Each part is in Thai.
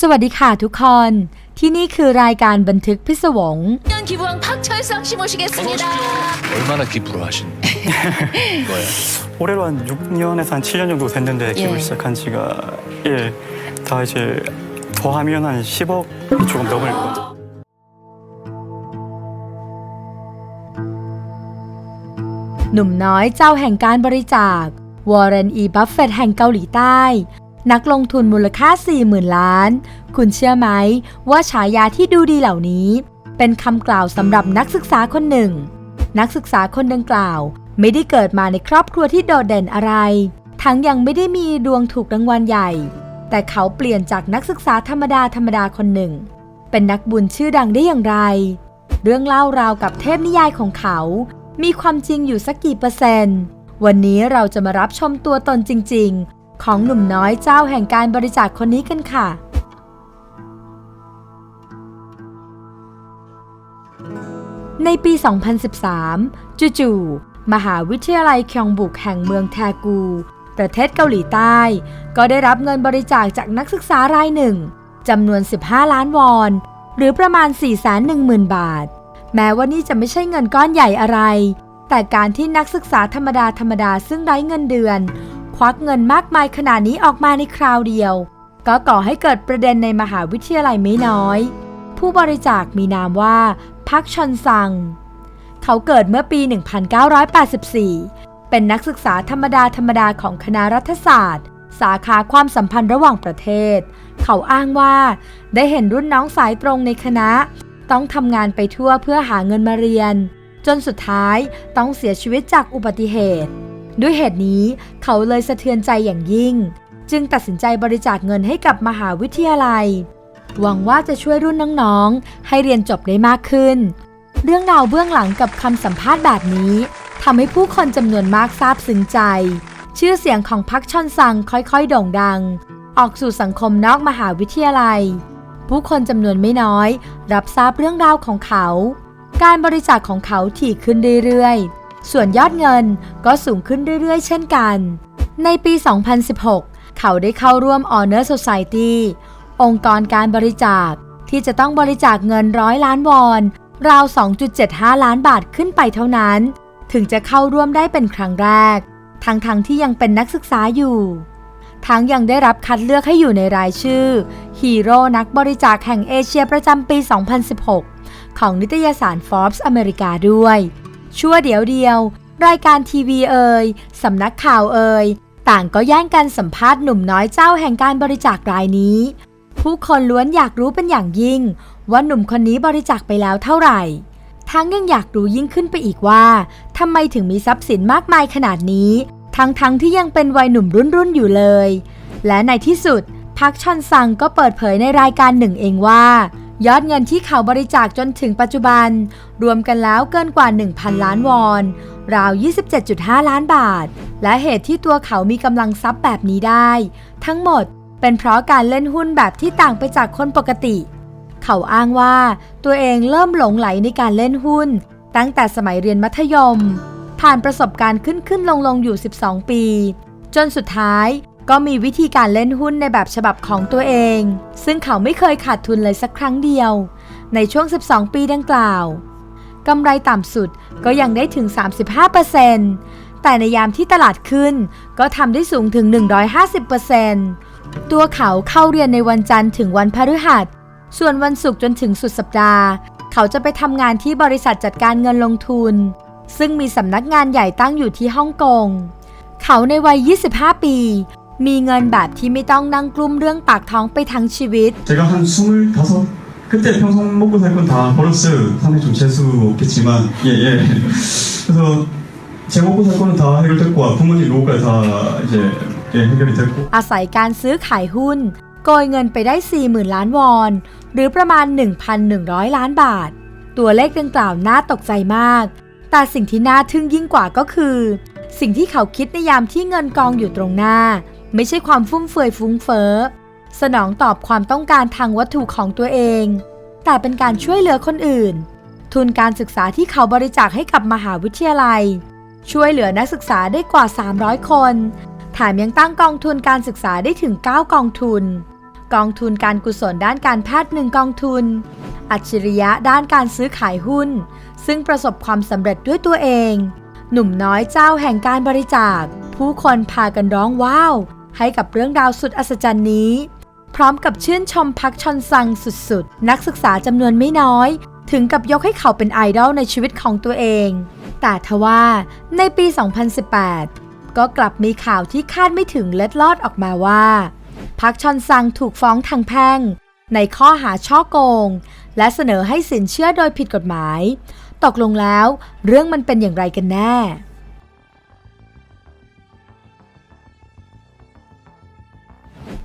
สวัสดีค่ะทุกคน ที่นี่คือรายการบันทึกพิศวง 년 기부왕 박철성 씨 모시겠습니다. 얼마나 기부를 하신 거예요? 올해로 한 6년에서 한 7년 정도 됐는데 기부를 예. 시작한 지가 예, 다 이제 더하면 한 10억이 조금 넘을 거예요. หนุ่มน้อยเจ้าแห่งการบริจาควอร์เรนอีบัฟเฟตแห่งเกาหลีใต้ นักลงทุนมูลค่า 40,000 ล้าน คุณเชื่อไหม ว่าฉายาที่ดูดีเหล่านี้ เป็นคำกล่าวสำหรับนักศึกษาคนหนึ่ง นักศึกษาคนดังกล่าว ไม่ได้เกิดมาในครอบครัวที่โดดเด่นอะไร ทั้งยังไม่ได้มีดวงถูกรางวัลใหญ่ แต่เขาเปลี่ยนจากนักศึกษาธรรมดาธรรมดาคนหนึ่ง เป็นนักบุญชื่อดังได้อย่างไร เรื่องเล่าราวกับเทพนิยายของเขา มีความจริงอยู่สักกี่เปอร์เซนต์วันนี้เราจะมารับชมตัวตนจริง ๆ ของหนุ่มน้อยเจ้าแห่งการบริจาคคนนี้กันค่ะ ในปี 2013 จู่ๆ มหาวิทยาลัยคยองบุกแห่งเมืองแทกู ประเทศเกาหลีใต้ ก็ได้รับเงินบริจาคจากนักศึกษารายหนึ่งจำนวน 15 ล้านวอน หรือประมาณ 410,000 บาท แม้ว่านี่จะไม่ใช่เงินก้อนใหญ่อะไร แต่การที่นักศึกษาธรรมดาธรรมดาซึ่งไร้เงินเดือน ควักเงินมากมายขนาดนี้ออกมาในคราวเดียว ก็ก่อให้เกิดประเด็นในมหาวิทยาลัยไม่น้อย ผู้บริจาคมีนามว่าพักชอนซัง เขาเกิดเมื่อปี 1984 เป็นนักศึกษาธรรมดาธรรมดาของคณะรัฐศาสตร์ สาขาความสัมพันธ์ระหว่างประเทศ เขาอ้างว่าได้เห็นรุ่นน้องสายตรงในคณะ ต้องทำงานไปทั่วเพื่อหาเงินมาเรียน จนสุดท้ายต้องเสียชีวิตจากอุบัติเหตุ ด้วยเหตุนี้เขาเลยสะเทือนใจอย่างยิ่ง จึงตัดสินใจบริจาคเงินให้กับมหาวิทยาลัย หวังว่าจะช่วยรุ่นน้องๆ ให้เรียนจบได้มากขึ้น เรื่องราวเบื้องหลังกับคำสัมภาษณ์แบบนี้ทำให้ผู้คนจำนวนมากซาบซึ้งใจ ชื่อเสียงของพักชอนซังค่อยๆ โด่งดัง ออกสู่สังคมนอกมหาวิทยาลัย ผู้คนจำนวนไม่น้อย รับทราบเรื่องราวของเขา การบริจาคของเขาถี่ขึ้นเรื่อยๆ ส่วนยอดเงินก็สูงขึ้นเรื่อยๆ เช่นกัน ในปี 2016 เขาได้เข้าร่วม Honor Society องค์กรการบริจาคที่จะต้องบริจาคเงินร้อยล้านวอนราว 2.75 ล้านบาทขึ้นไปเท่านั้น ถึงจะเข้าร่วมได้เป็นครั้งแรก ทั้งๆทที่ยังเป็นนักศึกษาอยู่ ทั้งยังได้รับคัดเลือกให้อยู่ในรายชื่อ ฮีโร่นักบริจาคแห่งเอเชียประจำปี 2016 ของนิตยสาร Forbes อเมริกาด้วย ชั่วเดียวเดียว รายการทีวีเอ่ยสำนักข่าวเอ่ยต่างก็แย่งกันสัมภาษณ์หนุ่มน้อยเจ้าแห่งการบริจาครายนี้ ผู้คนล้วนอยากรู้เป็นอย่างยิ่ง ว่าหนุ่มคนนี้บริจาคไปแล้วเท่าไหร่ ทั้งยังอยากรู้ยิ่งขึ้นไปอีกว่าทำไมถึงมีทรัพย์สินมากมายขนาดนี้ ทั้งๆทที่ยังเป็นวัยหนุ่มรุ่นรุ่นอยู่เลย และในที่สุดพักชอนซังก็เปิดเผยในรายการหนึ่งเองว่า ยอดเงินที่เขาบริจาคจนถึงปัจจุบัน รวมกันแล้วเกินกว่า 1,000 ล้านวอน ราว 27.5 ล้านบาท และเหตุที่ตัวเขามีกำลังทรัพย์แบบนี้ได้ ทั้งหมดเป็นเพราะการเล่นหุ้นแบบที่ต่างไปจากคนปกติ เขาอ้างว่าตัวเองเริ่มหลงไหลในการเล่นหุ้น ตั้งแต่สมัยเรียนมัธยม ผ่านประสบการณ์ขึ้นขึ้นลงลงอยู่ 12 ปี จนสุดท้าย ก็มีวิธีการเล่นหุ้นในแบบฉบับของตัวเอง ซึ่งเขาไม่เคยขาดทุนเลยสักครั้งเดียว ในช่วง 12 ปีดังกล่าวกำไรต่ำสุดก็ยังได้ถึง 35%แต่ในยามที่ตลาดขึ้นก็ทำได้สูงถึง 150%ตัวเขาเข้าเรียนในวันจันทร์ถึงวันพฤหัส ส่วนวันศุกร์จนถึงสุดสัปดาห์ เขาจะไปทำงานที่บริษัทจัดการเงินลงทุน ซึ่งมีสำนักงานใหญ่ตั้งอยู่ที่ฮ่องกง เขาในวัย 25 ปี มีเงินแบบที่ไม่ต้องนั่งกลุ้มเรื่องปากท้องไปทั้งชีวิต 제가 한 25, 그때 평생 먹고 살 건 다 벌었어요. 상당히 좀 재수 없겠지만, 예, 예. 그래서 제 먹고 살 거는 다 해결됐고, 부모님 노후까지 다 이제 예, 해결이 됐고. อาศัยการซื้อขายหุ้น โกยเงินไปได้ 40,000 ล้านวอน หรือประมาณ 1,100 ล้านบาท ตัวเลขดังกล่าวน่าตกใจมาก แต่สิ่งที่น่าทึ่งยิ่งกว่าก็คือ สิ่งที่เขาคิดในยามที่เงินกองอยู่ตรงหน้า ไม่ใช่ความฟุ่มเฟือยฟุ้งเฟ้อ สนองตอบความต้องการทางวัตถุของตัวเอง แต่เป็นการช่วยเหลือคนอื่น ทุนการศึกษาที่เขาบริจาคให้กับมหาวิทยาลัย ช่วยเหลือนักศึกษาได้กว่า 300 คนแถมยังตั้งกองทุนการศึกษาได้ถึง 9 กองทุน กองทุนการกุศลด้านการแพทย์หนึ่งกองทุน อัจฉริยะด้านการซื้อขายหุ้น ซึ่งประสบความสำเร็จด้วยตัวเอง หนุ่มน้อยเจ้าแห่งการบริจาค ผู้คนพากันร้องว้าว ให้กับเรื่องราวสุดอัศจรรย์นี้ พร้อมกับชื่นชมพักชอนซังสุดๆ นักศึกษาจำนวนไม่น้อย ถึงกับยกให้เขาเป็นไอดอลในชีวิตของตัวเอง แต่ทว่าในปี 2018 ก็กลับมีข่าวที่คาดไม่ถึงเล็ดลอดออกมาว่า พักชอนซังถูกฟ้องทางแพ่ง ในข้อหาช่อโกง และเสนอให้สินเชื่อโดยผิดกฎหมาย ตกลงแล้ว เรื่องมันเป็นอย่างไรกันแน่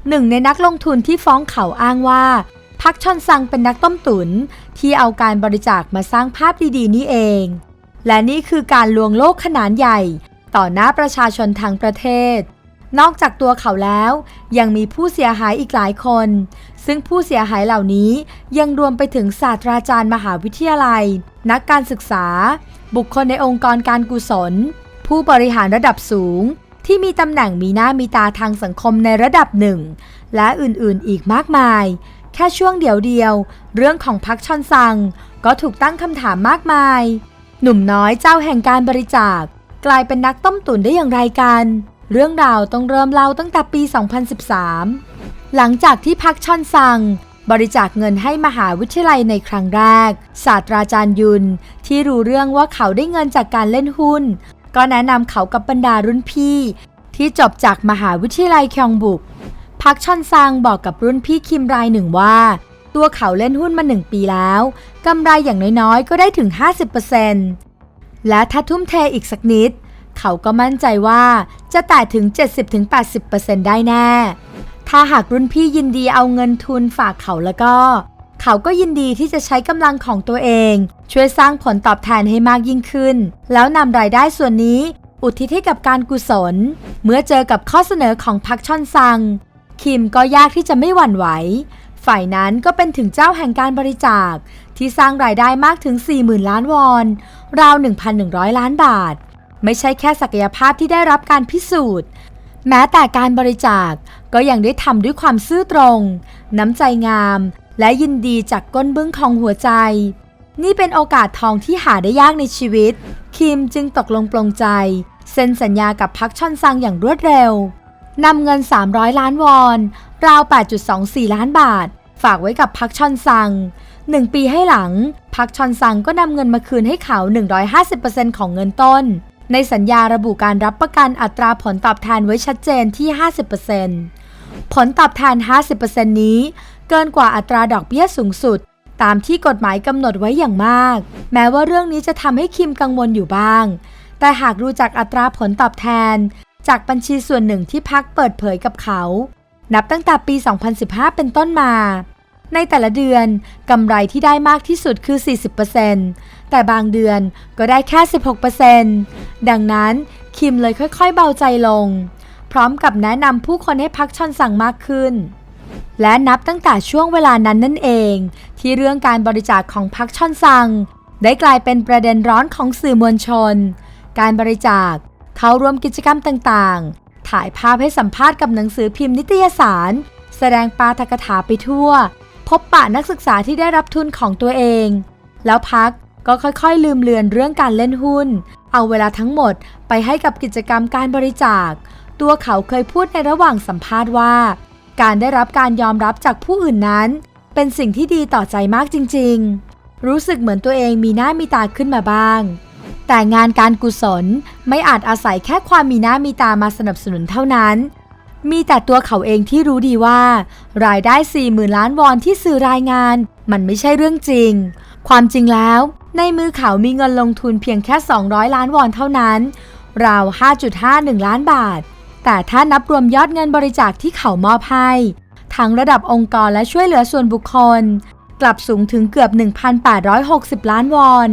หนึ่งในนักลงทุนที่ฟ้องเขาอ้างว่า พักชอนซังเป็นนักต้มตุนที่เอาการบริจาคมาสร้างภาพดีๆ นี่เอง และนี่คือการลวงโลกขนาดใหญ่ ต่อหน้าประชาชนทางประเทศ นอกจากตัวเขาแล้ว ยังมีผู้เสียหายอีกหลายคน ซึ่งผู้เสียหายเหล่านี้ยังรวมไปถึงศาสตราจารย์มหาวิทยาลัย นักการศึกษา บุคคลในองค์กรการกุศล ผู้บริหารระดับสูง ที่มีตำแหน่งมีหน้ามีตาทางสังคมในระดับหนึ่ง และอื่นๆอีกมากมาย แค่ช่วงเดียวเดียว เรื่องของพักชอนซัง ก็ถูกตั้งคำถามมากมาย หนุ่มน้อยเจ้าแห่งการบริจาค กลายเป็นนักต้มตุ๋นได้อย่างไรกัน เรื่องราวต้องเริ่มเล่าตั้งแต่ปี 2013 หลังจากที่พักชอนซังบริจาคเงินให้มหาวิทยาลัยในครั้งแรก ศาสตราจารย์ยุนที่รู้เรื่องว่าเขาได้เงินจากการเล่นหุ้น ก็แนะนำเขากับบรรดารุ่นพี่ ที่จบจากมหาวิทยาลัยคยองบุก พักชอนซังบอกกับรุ่นพี่คิมรายหนึ่งว่า ตัวเขาเล่นหุ้นมาหนึ่งปีแล้วกำไรอย่างน้อยๆ ก็ได้ถึง 50%และถ้าทุ่มเทอีกสักนิด เขาก็มั่นใจว่าจะแตะถึง 70-80%ได้แน่ ถ้าหากรุ่นพี่ยินดีเอาเงินทุนฝากเขาแล้วก็ เขาก็ยินดีที่จะใช้กำลังของตัวเอง ช่วยสร้างผลตอบแทนให้มากยิ่งขึ้น แล้วนำรายได้ส่วนนี้ อุทิศให้กับการกุศล เมื่อเจอกับข้อเสนอของพักชอนซัง คิมก็ยากที่จะไม่หวั่นไหว ฝ่ายนั้นก็เป็นถึงเจ้าแห่งการบริจาค ที่สร้างรายได้มากถึง 40,000 ล้านวอน ราว 1,100 ล้านบาท ไม่ใช่แค่ศักยภาพที่ได้รับการพิสูจน์แม้แต่การบริจาคก็ยังได้ทำด้วยความซื่อตรง น้ำใจงาม และยินดีจากก้นบึ้งของหัวใจ นี่เป็นโอกาสทองที่หาได้ยากในชีวิต คิมจึงตกลงปลงใจ เซ็นสัญญากับพักชอนซังอย่างรวดเร็วนำเงิน 300 ล้านวอน ราว 8.24 ล้านบาท ฝากไว้กับพักชอนซังหนึ่งปีให้หลัง พักชอนซังก็นำเงินมาคืนให้เขา 150%ของเงินต้น ในสัญญาระบุการรับประกันอัตราผลตอบแทนไว้ชัดเจนที่ 50% ผลตอบแทน 50%นี้ เกินกว่าอัตราดอกเบี้ยสูงสุด ตามที่กฎหมายกำหนดไว้อย่างมาก แม้ว่าเรื่องนี้จะทำให้คิมกังวลอยู่บ้าง แต่หากดูจากอัตราผลตอบแทน จากบัญชีส่วนหนึ่งที่พักเปิดเผยกับเขา นับตั้งแต่ปี 2015 เป็นต้นมา ในแต่ละเดือนกำไรที่ได้มากที่สุดคือ 40%แต่บางเดือนก็ได้แค่ 16%ดังนั้นคิมเลยค่อยๆ เบาใจลง พร้อมกับแนะนำผู้คนให้พักชอนสั่งมากขึ้น และนับตั้งแต่ช่วงเวลานั้นนั่นเอง ที่เรื่องการบริจาคของพักชอนซัง ได้กลายเป็นประเด็นร้อนของสื่อมวลชน การบริจาคเข้าร่วมกิจกรรมต่างๆ ถ่ายภาพให้สัมภาษณ์กับหนังสือพิมพ์นิตยสาร แสดงปาฐกถาไปทั่ว พบปะนักศึกษาที่ได้รับทุนของตัวเอง แล้วพักก็ค่อยๆ ลืมเลือนเรื่องการเล่นหุ้น เอาเวลาทั้งหมดไปให้กับกิจกรรมการบริจาค ตัวเขาเคยพูดในระหว่างสัมภาษณ์ว่า การได้รับการยอมรับจากผู้อื่นนั้น เป็นสิ่งที่ดีต่อใจมากจริง ๆ รู้สึกเหมือนตัวเองมีหน้ามีตาขึ้นมาบ้าง แต่งานการกุศลไม่อาจอาศัยแค่ความมีหน้ามีตามาสนับสนุนเท่านั้น มีแต่ตัวเขาเองที่รู้ดีว่า รายได้40,000ล้านวอนที่สื่อรายงาน มันไม่ใช่เรื่องจริง ความจริงแล้ว ในมือเขามีเงินลงทุนเพียงแค่ 200 ล้านวอนเท่านั้นราว 5.51 ล้านบาท แต่ถ้านับรวมยอดเงินบริจาคที่เขามอบให้ ทั้งระดับองค์กรและช่วยเหลือส่วนบุคคล กลับสูงถึงเกือบ 1,860 ล้านวอน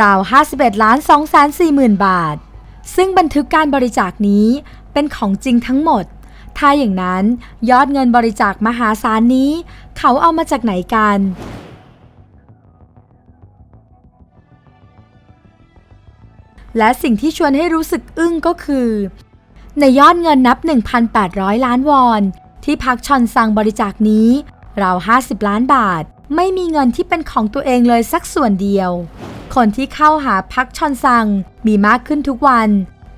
ราว 51 ล้าน2 4 0 0 0 0 บาท ซึ่งบันทึกการบริจาคนี้เป็นของจริงทั้งหมด ถ้าอย่างนั้นยอดเงินบริจาคมหาศาลนี้ เขาเอามาจากไหนกันและสิ่งที่ชวนให้รู้สึกอึ้งก็คือ ในยอดเงินนับ 1,800 ล้านวอน ที่พักชอนซังบริจาคนี้ราว 50 ล้านบาท ไม่มีเงินที่เป็นของตัวเองเลยสักส่วนเดียว คนที่เข้าหาพักชอนซังมีมากขึ้นทุกวัน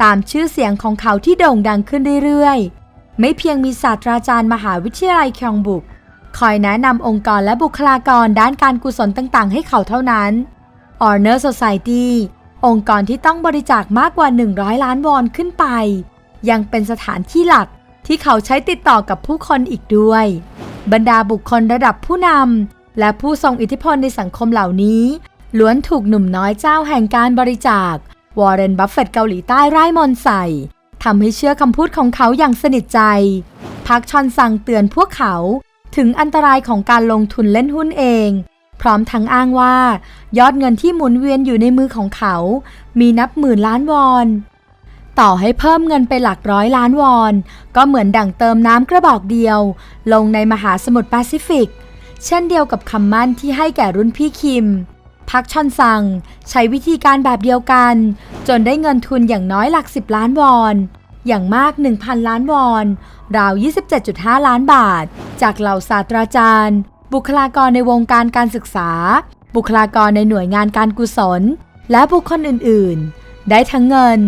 ตามชื่อเสียงของเขาที่โด่งดังขึ้นเรื่อยๆ ไม่เพียงมีศาสตราจารย์มหาวิทยาลัยคยองบุกคอยแนะนำองค์กรและบุคลากรด้านการกุศลต่างๆ ให้เขาเท่านั้น Honor Society องค์กรที่ต้องบริจาคมากกว่า 100 ล้านวอนขึ้นไป ยังเป็นสถานที่หลักที่เขาใช้ติดต่อกับผู้คนอีกด้วย บรรดาบุคคลระดับผู้นำและผู้ทรงอิทธิพลในสังคมเหล่านี้ ล้วนถูกหนุ่มน้อยเจ้าแห่งการบริจาควอร์เรนบัฟเฟตเกาหลีใต้ไร้มนใส่ทำให้เชื่อคำพูดของเขาอย่างสนิทใจ พักชอนสั่งเตือนพวกเขาถึงอันตรายของการลงทุนเล่นหุ้นเอง พร้อมทั้งอ้างว่า ยอดเงินที่หมุนเวียนอยู่ในมือของเขา มีนับหมื่นล้านวอน ต่อให้เพิ่มเงินไปหลักร้อยล้านวอน ก็เหมือนดั่งเติมน้ำกระบอกเดียว ลงในมหาสมุทรแปซิฟิก เช่นเดียวกับคำมั่นที่ให้แก่รุ่นพี่คิม พักชอนซัง ใช้วิธีการแบบเดียวกัน จนได้เงินทุนอย่างน้อยหลัก 10 ล้านวอน อย่างมาก 1,000 ล้านวอน ราว 27.5 ล้านบาท จากเหล่าศาสตราจารย์ บุคลากรในวงการการศึกษา บุคลากรในหน่วยงานการกุศล และบุคคลอื่น ๆ ได้ทั้งเงิน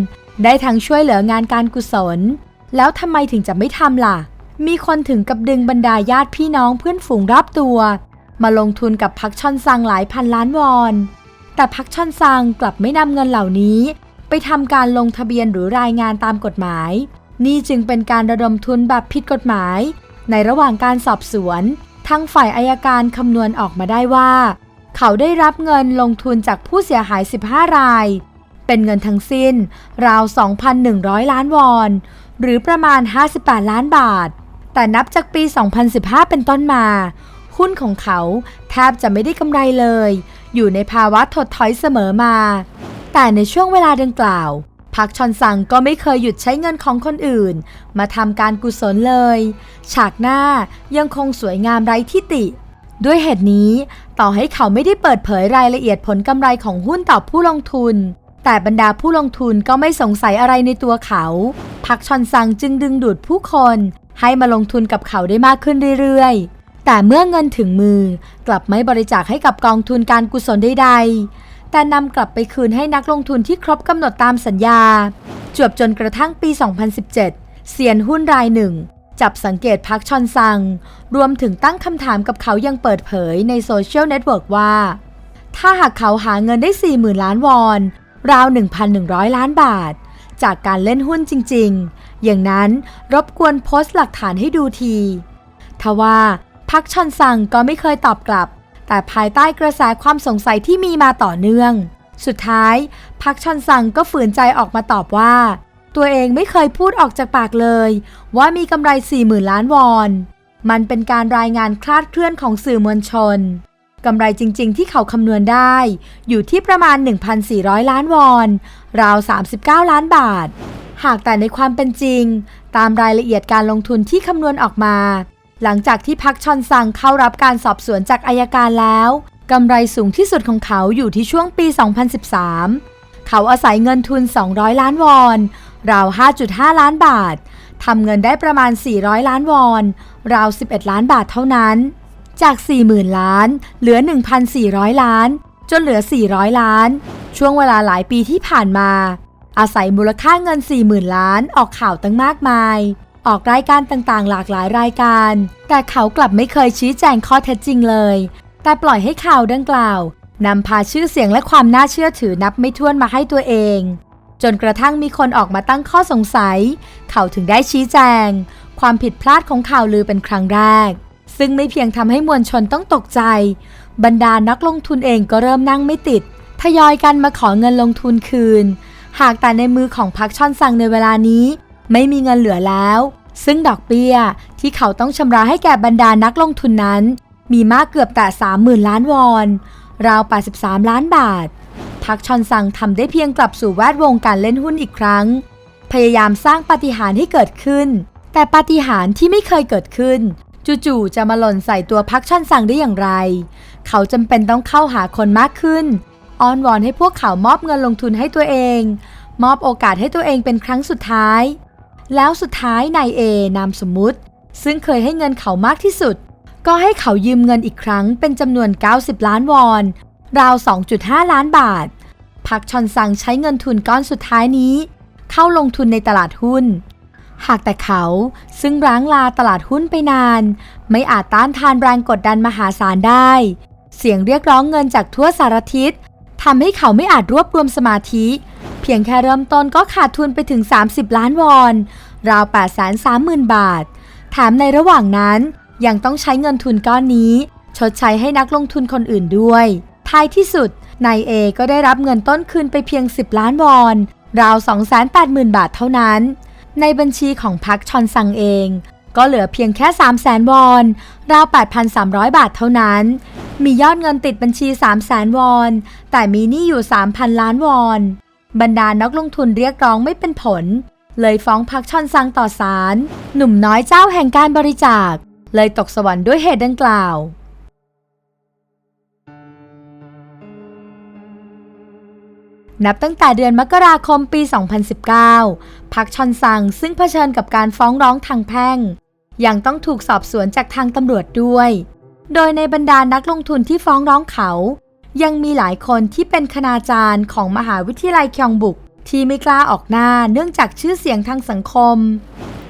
ได้ทั้งช่วยเหลืองานการกุศล แล้วทำไมถึงจะไม่ทำล่ะ มีคนถึงกับดึงบรรดาญาติพี่น้องเพื่อนฝูงรอบตัว มาลงทุนกับพักชอนซังหลายพันล้านวอน แต่พักชอนซังกลับไม่นำเงินเหล่านี้ ไปทำการลงทะเบียนหรือรายงานตามกฎหมาย นี่จึงเป็นการระดมทุนแบบผิดกฎหมาย ในระหว่างการสอบสวนทั้งฝ่ายอายการคำนวณออกมาได้ว่า เขาได้รับเงินลงทุนจากผู้เสียหาย 15 ราย เป็นเงินทั้งสิ้นราว 2,100 ล้านวอน หรือประมาณ 58 ล้านบาท แต่นับจากปี 2015 เป็นต้นมา หุ้นของเขาแทบจะไม่ได้กำไรเลย อยู่ในภาวะถดถอยเสมอมา แต่ในช่วงเวลาดังกล่าวพักชอนซังก็ไม่เคยหยุดใช้เงินของคนอื่น มาทำการกุศลเลย ฉากหน้ายังคงสวยงามไร้ที่ติ ด้วยเหตุนี้ ต่อให้เขาไม่ได้เปิดเผยรายละเอียดผลกำไรของหุ้นต่อผู้ลงทุน แต่บรรดาผู้ลงทุนก็ไม่สงสัยอะไรในตัวเขาพักชอนซังจึงดึงดูดผู้คนให้มาลงทุนกับเขาได้มากขึ้นเรื่อยๆ แต่เมื่อเงินถึงมือกลับไม่บริจาคให้กับกองทุนการกุศลใดๆ แต่นำกลับไปคืนให้นักลงทุนที่ครบกำหนดตามสัญญา จวบจนกระทั่งปี 2017เซียนหุ้นรายหนึ่ง จับสังเกตพักชอนซัง รวมถึงตั้งคำถามกับเขายังเปิดเผยในโซเชียลเน็ตเวิร์กว่า ถ้าหากเขาหาเงินได้ 40,000 ล้านวอน ราว 1,100 ล้านบาท จากการเล่นหุ้นจริงๆ อย่างนั้นรบกวนโพสต์หลักฐานให้ดูทีทว่าพักชอนซังก็ไม่เคยตอบกลับ แต่ภายใต้กระแสความสงสัยที่มีมาต่อเนื่อง สุดท้ายพักชอนซังก็ฝืนใจออกมาตอบว่า ตัวเองไม่เคยพูดออกจากปากเลย ว่ามีกำไร 40,000 ล้านวอน มันเป็นการรายงานคลาดเคลื่อนของสื่อมวลชน กำไรจริงๆ ที่เขาคำนวณได้ อยู่ที่ประมาณ 1,400 ล้านวอน ราว 39 ล้านบาท หากแต่ในความเป็นจริง ตามรายละเอียดการลงทุนที่คำนวณออกมา หลังจากที่พักชอนซังเข้ารับการสอบสวนจากอายการแล้วกำไรสูงที่สุดของเขาอยู่ที่ช่วงปี 2013 เขาอาศัยเงินทุน 200 ล้านวอน ราว 5.5 ล้านบาททำเงินได้ประมาณ 400 ล้านวอน ราว 11 ล้านบาทเท่านั้น จาก 40,000 ล้าน เหลือ 1,400 ล้าน จนเหลือ 400 ล้าน ช่วงเวลาหลายปีที่ผ่านมา อาศัยมูลค่าเงิน 40,000 ล้านออกข่าวตั้งมากมาย ออกรายการต่างๆ หลากหลายรายการ แต่เขากลับไม่เคยชี้แจงข้อเท็จจริงเลย แต่ปล่อยให้ข่าวดังกล่าวนำพาชื่อเสียงและความน่าเชื่อถือนับไม่ถ้วนมาให้ตัวเอง จนกระทั่งมีคนออกมาตั้งข้อสงสัย เขาถึงได้ชี้แจง ความผิดพลาดของข่าวลือเป็นครั้งแรก ซึ่งไม่เพียงทำให้มวลชนต้องตกใจ บรรดานักลงทุนเองก็เริ่มนั่งไม่ติด ทยอยกันมาขอเงินลงทุนคืน หากแต่ในมือของพักช่อนซังในเวลานี้ ไม่มีเงินเหลือแล้ว ซึ่งดอกเบี้ยที่เขาต้องชำระให้แก่บรรดานักลงทุนนั้น มีมากเกือบแต่ 30,000 ล้านวอน ราว 83 ล้านบาท พักชอนซังทำได้เพียงกลับสู่แวดวงการเล่นหุ้นอีกครั้ง พยายามสร้างปาฏิหาริย์ให้เกิดขึ้นแต่ปาฏิหาริย์ที่ไม่เคยเกิดขึ้น จู่ๆจะมาหล่นใส่ตัวพักชอนซังได้อย่างไร เขาจำเป็นต้องเข้าหาคนมากขึ้น อ้อนวอนให้พวกเขามอบเงินลงทุนให้ตัวเอง มอบโอกาสให้ตัวเองเป็นครั้งสุดท้าย แล้วสุดท้ายนายเอนามสมมุติ ซึ่งเคยให้เงินเขามากที่สุด ก็ให้เขายืมเงินอีกครั้งเป็นจำนวน 90 ล้านวอน ราว 2.5 ล้านบาทพักชอนซังใช้เงินทุนก้อนสุดท้ายนี้ เข้าลงทุนในตลาดหุ้น หากแต่เขาซึ่งร้างลาตลาดหุ้นไปนาน ไม่อาจต้านทานแรงกดดันมหาศาลได้ เสียงเรียกร้องเงินจากทั่วสารทิศทำให้เขาไม่อาจรวบรวมสมาธิ เพียงแค่เริ่มต้นก็ขาดทุนไปถึง 30 ล้านวอน ราว 830,000 บาท แถมในระหว่างนั้นยังต้องใช้เงินทุนก้อนนี้ ชดใช้ให้นักลงทุนคนอื่นด้วย ท้ายที่สุดนายเอก็ได้รับเงินต้นคืนไปเพียง 10 ล้านวอน ราว 280,000 บาทเท่านั้น ในบัญชีของพักชอนซังเอง ก็เหลือเพียงแค่ 3 0 0แสนวอน ราว 8,300 บาทเท่านั้น มียอดเงินติดบัญชี 3 0 0แสนวอน แต่มีหนี้อยู่ 3,000 ล้านวอน บรรดานักลงทุนเรียกร้องไม่เป็นผล เลยฟ้องพักชอนซังต่อศาลหนุ่มน้อยเจ้าแห่งการบริจาค เลยตกสวรรค์ด้วยเหตุดังกล่าว นับตั้งแต่เดือนมกราคมปี 2019 พักชอนซังซึ่งเผชิญกับการฟ้องร้องทางแพ่ง ยังต้องถูกสอบสวนจากทางตำรวจด้วย โดยในบรรดานักลงทุนที่ฟ้องร้องเขา ยังมีหลายคนที่เป็นคณาจารย์ของมหาวิทยาลัยคยองบุก ที่ไม่กล้าออกหน้าเนื่องจากชื่อเสียงทางสังคม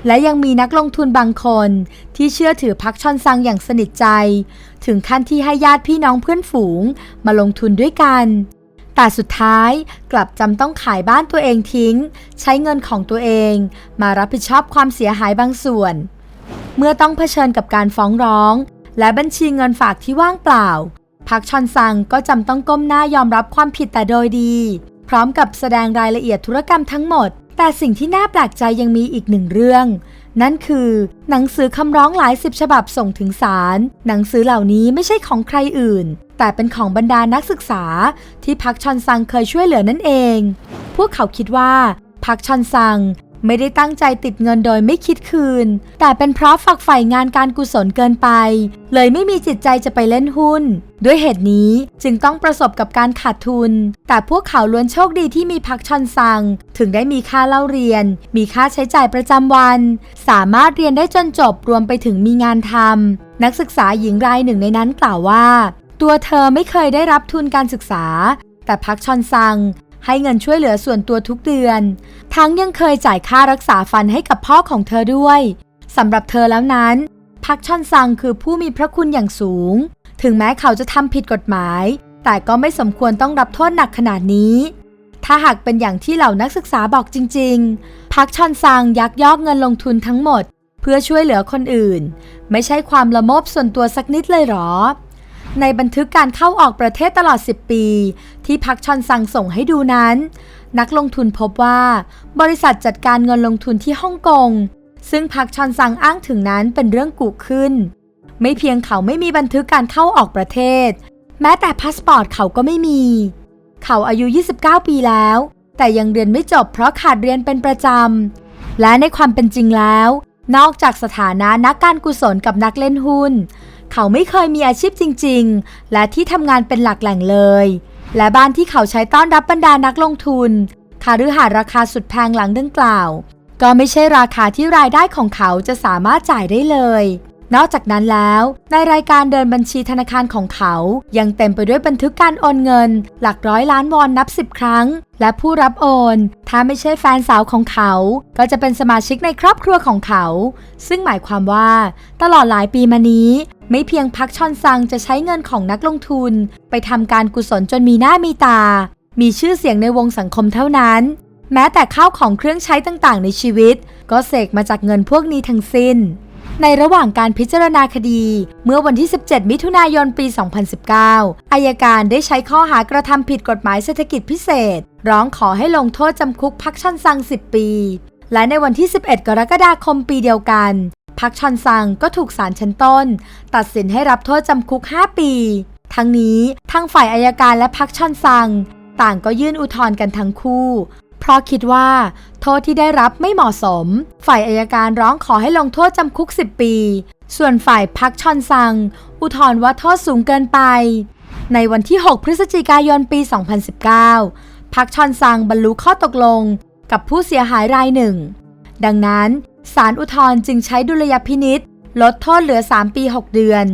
และยังมีนักลงทุนบางคน ที่เชื่อถือพักชอนซังอย่างสนิทใจ ถึงขั้นที่ให้ญาติพี่น้องเพื่อนฝูงมาลงทุนด้วยกัน แต่สุดท้ายกลับจำต้องขายบ้านตัวเองทิ้ง ใช้เงินของตัวเอง มารับผิดชอบความเสียหายบางส่วน เมื่อต้องเผชิญกับการฟ้องร้อง และบัญชีเงินฝากที่ว่างเปล่าพักชอนซังก็จำต้องก้มหน้ายอมรับความผิดแต่โดยดี พร้อมกับแสดงรายละเอียดธุรกรรมทั้งหมด แต่สิ่งที่น่าแปลกใจยังมีอีกหนึ่งเรื่อง นั่นคือ หนังสือคำร้องหลายสิบฉบับส่งถึงศาลหนังสือเหล่านี้ไม่ใช่ของใครอื่น แต่เป็นของบรรดานักศึกษาที่พักชอนซังเคยช่วยเหลือนั่นเอง พวกเขาคิดว่าพักชอนซังไม่ได้ตั้งใจติดเงินโดยไม่คิดคืน แต่เป็นเพราะฝักใฝ่งานการกุศลเกินไป เลยไม่มีจิตใจจะไปเล่นหุ้น ด้วยเหตุนี้จึงต้องประสบกับการขาดทุน แต่พวกเขาล้วนโชคดีที่มีพักชอนซัง ถึงได้มีค่าเล่าเรียน มีค่าใช้จ่ายประจำวัน สามารถเรียนได้จนจบรวมไปถึงมีงานทำนักศึกษาหญิงรายหนึ่งในนั้นกล่าวว่า ตัวเธอไม่เคยได้รับทุนการศึกษา แต่พักชอนซังให้เงินช่วยเหลือส่วนตัวทุกเดือน ทั้งยังเคยจ่ายค่ารักษาฟันให้กับพ่อของเธอด้วยสำหรับเธอแล้วนั้น พักชอนซังคือผู้มีพระคุณอย่างสูง ถึงแม้เขาจะทำผิดกฎหมาย แต่ก็ไม่สมควรต้องรับโทษหนักขนาดนี้ ถ้าหากเป็นอย่างที่เหล่านักศึกษาบอกจริง ๆ พักชอนซังยักยอกเงินลงทุนทั้งหมด เพื่อช่วยเหลือคนอื่น ไม่ใช่ความละโมบส่วนตัวสักนิดเลยหรอ ในบันทึกการเข้าออกประเทศตลอด 10 ปี ที่พักชอนซังส่งให้ดูนั้น นักลงทุนพบว่า บริษัทจัดการเงินลงทุนที่ฮ่องกง ซึ่งพักชอนซังอ้างถึงนั้นเป็นเรื่องกุขึ้น ไม่เพียงเขาไม่มีบันทึกการเข้าออกประเทศ แม้แต่พาสปอร์ตเขาก็ไม่มี เขาอายุ 29 ปีแล้ว แต่ยังเรียนไม่จบเพราะขาดเรียนเป็นประจำและในความเป็นจริงแล้ว นอกจากสถานะนักการกุศลกับนักเล่นหุ้น เขาไม่เคยมีอาชีพจริง ๆ และที่ทำงานเป็นหลักแหล่งเลย และบ้านที่เขาใช้ต้อนรับบรรดานักลงทุนคาฤหาราคาสุดแพงหลังดังกล่าว ก็ไม่ใช่ราคาที่รายได้ของเขาจะสามารถจ่ายได้เลย นอกจากนั้นแล้ว ในรายการเดินบัญชีธนาคารของเขา ยังเต็มไปด้วยบันทึกการโอนเงิน หลักร้อยล้านวอนนับสิบครั้ง และผู้รับโอน ถ้าไม่ใช่แฟนสาวของเขา ก็จะเป็นสมาชิกในครอบครัวของเขา ซึ่งหมายความว่า ตลอดหลายปีมานี้ ไม่เพียงพักชอนซังจะใช้เงินของนักลงทุน ไปทำการกุศลจนมีหน้ามีตา มีชื่อเสียงในวงสังคมเท่านั้นแม้แต่ข้าวของเครื่องใช้ต่างๆ ในชีวิต ก็เสกมาจากเงินพวกนี้ทั้งสิ้น ในระหว่างการพิจารณาคดี เมื่อวันที่ 17 มิถุนายนปี 2019 อายการได้ใช้ข้อหากระทำผิดกฎหมายเศรษฐกิจพิเศษ ร้องขอให้ลงโทษจำคุกพักชอนซัง 10 ปี และในวันที่ 11 กรกฎาคมปีเดียวกัน พักชอนซังก็ถูกศาลชั้นต้น ตัดสินให้รับโทษจำคุก 5 ปี ทั้งนี้ทั้งฝ่ายอายการและพักชอนซัง ต่างก็ยื่นอุทธรณ์กันทั้งคู่ เพราะคิดว่า โทษที่ได้รับไม่เหมาะสม ฝ่ายอายการร้องขอให้ลงโทษจำคุก 10 ปี ส่วนฝ่ายพักชอนซัง อุทธรณ์ว่าโทษสูงเกินไป ในวันที่ 6 พฤศจิกายนปี 2019 พักชอนซังบรรลุข้อตกลงกับผู้เสียหายรายหนึ่ง ดังนั้นศาลอุทธรณ์จึงใช้ดุลยพินิษลดโทษเหลือ 3 ปี 6 เดือน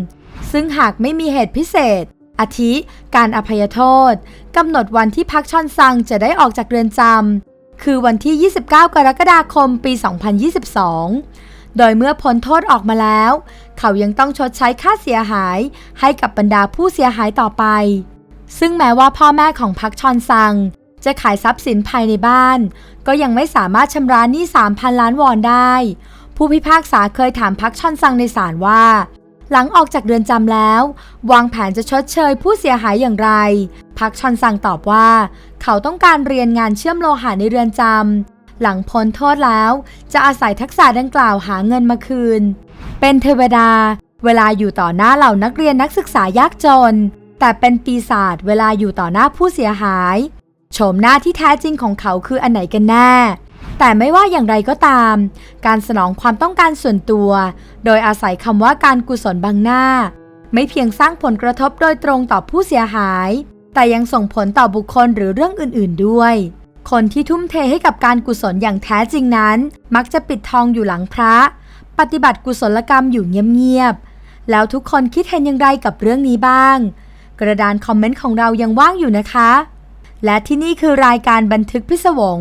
ซึ่งหากไม่มีเหตุพิเศษอาทิ การอภัยโทษ กำหนดวันที่พักชอนซังจะได้ออกจากเรือนจำคือวันที่ 29 กรกฎาคมปี 2022 โดยเมื่อพ้นโทษออกมาแล้ว เขายังต้องชดใช้ค่าเสียหายให้กับบรรดาผู้เสียหายต่อไป ซึ่งแม้ว่าพ่อแม่ของพักชอนซัง จะขายทรัพย์สินภายในบ้าน ก็ยังไม่สามารถชำระหนี้ 3,000 ล้านวอนได้ ผู้พิพากษาเคยถามพักชอนซังในศาลว่า หลังออกจากเรือนจำแล้ว วางแผนจะชดเชยผู้เสียหายอย่างไร พักชอนซังตอบว่า เขาต้องการเรียนงานเชื่อมโลหะในเรือนจำหลังพ้นโทษแล้ว จะอาศัยทักษะดังกล่าวหาเงินมาคืน เป็นเทวดา เวลาอยู่ต่อหน้าเหล่านักเรียนนักศึกษายากจน แต่เป็นปีศาจเวลาอยู่ต่อหน้าผู้เสียหายโฉมหน้าที่แท้จริงของเขาคืออันไหนกันแน่ แต่ไม่ว่าอย่างไรก็ตาม การสนองความต้องการส่วนตัว โดยอาศัยคำว่าการกุศลบังหน้า ไม่เพียงสร้างผลกระทบโดยตรงต่อผู้เสียหาย แต่ยังส่งผลต่อบุคคลหรือเรื่องอื่น ๆ ด้วย คนที่ทุ่มเทให้กับการกุศลอย่างแท้จริงนั้น มักจะปิดทองอยู่หลังพระ ปฏิบัติกุศลกรรมอยู่เงียบ ๆ แล้วทุกคนคิดเห็นอย่างไรกับเรื่องนี้บ้าง กระดานคอมเมนต์ของเรายังว่างอยู่นะคะและที่นี่คือรายการบันทึกพิศวง